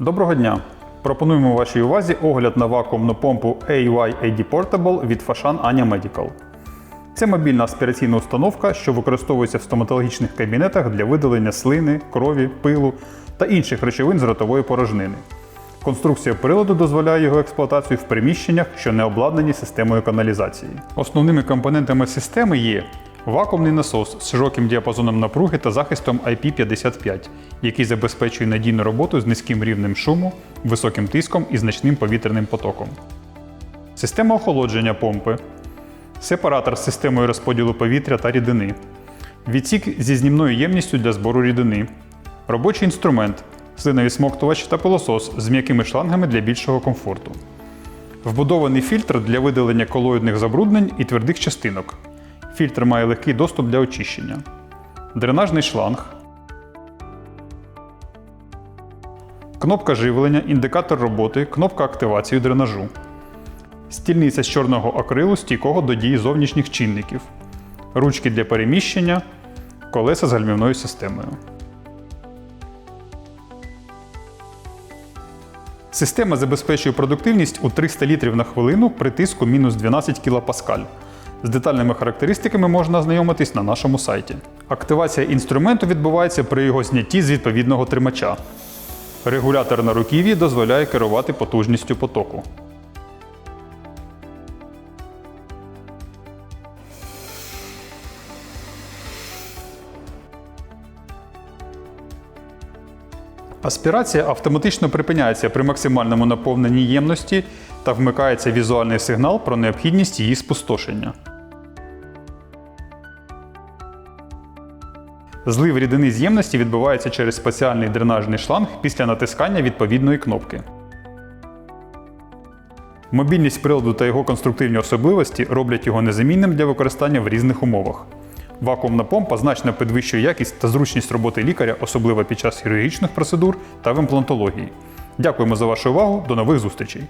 Доброго дня! Пропонуємо вашій увазі огляд на вакуумну помпу AY-AD Portable від Fashan Anya Medical. Це мобільна аспіраційна установка, що використовується в стоматологічних кабінетах для видалення слини, крові, пилу та інших речовин з ротової порожнини. Конструкція приладу дозволяє його експлуатацію в приміщеннях, що не обладнані системою каналізації. Основними компонентами системи є вакуумний насос з широким діапазоном напруги та захистом IP55, який забезпечує надійну роботу з низьким рівнем шуму, високим тиском і значним повітряним потоком. Система охолодження помпи, сепаратор з системою розподілу повітря та рідини, відсік зі знімною ємністю для збору рідини, робочий інструмент, слиновий смоктувач та пилосос з м'якими шлангами для більшого комфорту. Вбудований фільтр для видалення колоїдних забруднень і твердих частинок. Фільтр має легкий доступ для очищення. Дренажний шланг. Кнопка живлення, індикатор роботи, кнопка активації дренажу. Стільниця з чорного акрилу стійкого до дії зовнішніх чинників. Ручки для переміщення, колеса з гальмівною системою. Система забезпечує продуктивність у 300 літрів на хвилину при тиску мінус 12 кПа. З детальними характеристиками можна ознайомитись на нашому сайті. Активація інструменту відбувається при його знятті з відповідного тримача. Регулятор на руків'ї дозволяє керувати потужністю потоку. Аспірація автоматично припиняється при максимальному наповненні ємності та вмикається візуальний сигнал про необхідність її спустошення. Злив рідини з ємності відбувається через спеціальний дренажний шланг після натискання відповідної кнопки. Мобільність приладу та його конструктивні особливості роблять його незамінним для використання в різних умовах. Вакуумна помпа значно підвищує якість та зручність роботи лікаря, особливо під час хірургічних процедур та в імплантології. Дякуємо за вашу увагу. До нових зустрічей!